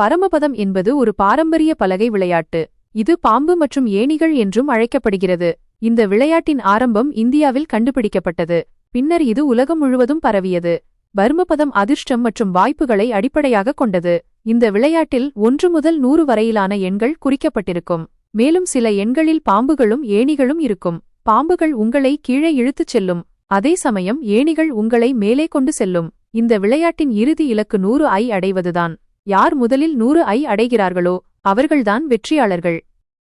பரமபதம் என்பது ஒரு பாரம்பரிய பலகை விளையாட்டு. இது பாம்பு மற்றும் ஏணிகள் என்றும் அழைக்கப்படுகிறது. இந்த விளையாட்டின் ஆரம்பம் இந்தியாவில் கண்டுபிடிக்கப்பட்டது. பின்னர் இது உலகம் முழுவதும் பரவியது. பர்மபதம் அதிர்ஷ்டம் மற்றும் வாய்ப்புகளை அடிப்படையாக கொண்டது. இந்த விளையாட்டில் ஒன்று முதல் நூறு வரையிலான எண்கள் குறிக்கப்பட்டிருக்கும். மேலும் சில எண்களில் பாம்புகளும் ஏணிகளும் இருக்கும். பாம்புகள் உங்களை கீழே இழுத்துச் செல்லும். அதே சமயம் ஏணிகள் உங்களை மேலே கொண்டு செல்லும். இந்த விளையாட்டின் இறுதி இலக்கு நூறு ஐ அடைவதுதான். யார் முதலில் நூறு ஐ அடைகிறார்களோ அவர்கள்தான் வெற்றியாளர்கள்.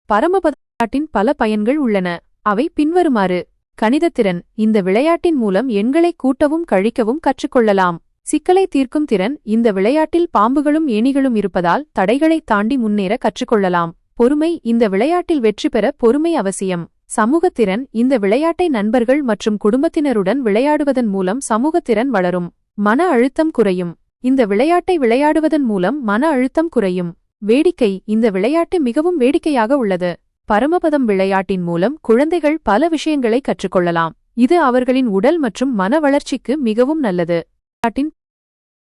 பரமபதாட்டின் பல பயன்கள் உள்ளன. அவை பின்வருமாறு. கணிதத்திறன். இந்த விளையாட்டின் மூலம் எண்களை கூட்டவும் கழிக்கவும் கற்றுக்கொள்ளலாம். சிக்கலை தீர்க்கும் திறன். இந்த விளையாட்டில் பாம்புகளும் ஏணிகளும் இருப்பதால் தடைகளை தாண்டி முன்னேற கற்றுக்கொள்ளலாம். பொறுமை. இந்த விளையாட்டில் வெற்றி பெற பொறுமை அவசியம். சமூகத்திறன் இந்த விளையாட்டை நண்பர்கள் மற்றும் குடும்பத்தினருடன் விளையாடுவதன் மூலம் சமூகத்திறன் வளரும். மன அழுத்தம் குறையும். இந்த விளையாட்டை விளையாடுவதன் மூலம் மன அழுத்தம் குறையும். வேடிக்கை இந்த விளையாட்டு மிகவும் வேடிக்கையாக உள்ளது. பரமபதம் விளையாட்டின் மூலம் குழந்தைகள் பல விஷயங்களை கற்றுக்கொள்ளலாம். இது அவர்களின் உடல் மற்றும் மன வளர்ச்சிக்கு மிகவும் நல்லது.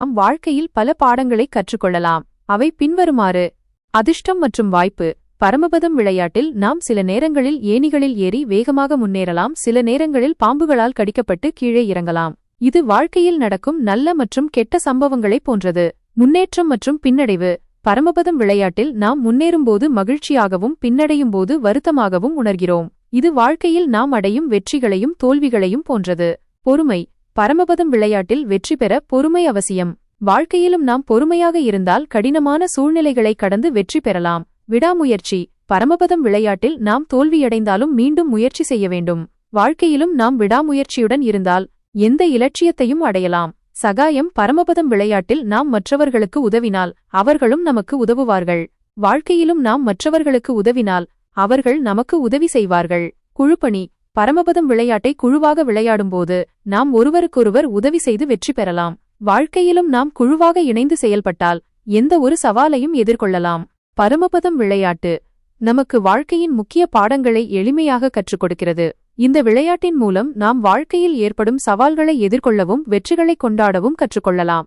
நம் வாழ்க்கையில் பல பாடங்களை கற்றுக்கொள்ளலாம். அவை பின்வருமாறு. அதிர்ஷ்டம் மற்றும் வாய்ப்பு. பரமபதம் விளையாட்டில் நாம் சில நேரங்களில் ஏணிகளில் ஏறி வேகமாக முன்னேறலாம். சில நேரங்களில் பாம்புகளால் கடிக்கப்பட்டு கீழே இறங்கலாம். இது வாழ்க்கையில் நடக்கும் நல்ல மற்றும் கெட்ட சம்பவங்களைப் போன்றது. முன்னேற்றம் மற்றும் பின்னடைவு. பரமபதம் விளையாட்டில் நாம் முன்னேறும்போது மகிழ்ச்சியாகவும் பின்னடையும் போது வருத்தமாகவும் உணர்கிறோம். இது வாழ்க்கையில் நாம் அடையும் வெற்றிகளையும் தோல்விகளையும் போன்றது. பொறுமை. பரமபதம் விளையாட்டில் வெற்றி பெற பொறுமை அவசியம். வாழ்க்கையிலும் நாம் பொறுமையாக இருந்தால் கடினமான சூழ்நிலைகளை கடந்து வெற்றி பெறலாம். விடாமுயற்சி. பரமபதம் விளையாட்டில் நாம் தோல்வியடைந்தாலும் மீண்டும் முயற்சி செய்ய வேண்டும். வாழ்க்கையிலும் நாம் விடாமுயற்சியுடன் இருந்தால் எந்த இலட்சியத்தையும் அடையலாம். சகாயம் பரமபதம் விளையாட்டில் நாம் மற்றவர்களுக்கு உதவினால் அவர்களும் நமக்கு உதவுவார்கள். வாழ்க்கையிலும் நாம் மற்றவர்களுக்கு உதவினால் அவர்கள் நமக்கு உதவி செய்வார்கள். குழுப்பணி. பரமபதம் விளையாட்டை குழுவாக விளையாடும்போது நாம் ஒருவருக்கொருவர் உதவி செய்து வெற்றி பெறலாம். வாழ்க்கையிலும் நாம் குழுவாக இணைந்து செயல்பட்டால் எந்த ஒரு சவாலையும் எதிர்கொள்ளலாம். பரமபதம் விளையாட்டு நமக்கு வாழ்க்கையின் முக்கிய பாடங்களை எளிமையாக கற்றுக் கொடுக்கிறது. இந்த விளையாட்டின் மூலம் நாம் வாழ்க்கையில் ஏற்படும் சவால்களை எதிர்கொள்ளவும் வெற்றிகளை கொண்டாடவும் கற்றுக்கொள்ளலாம்.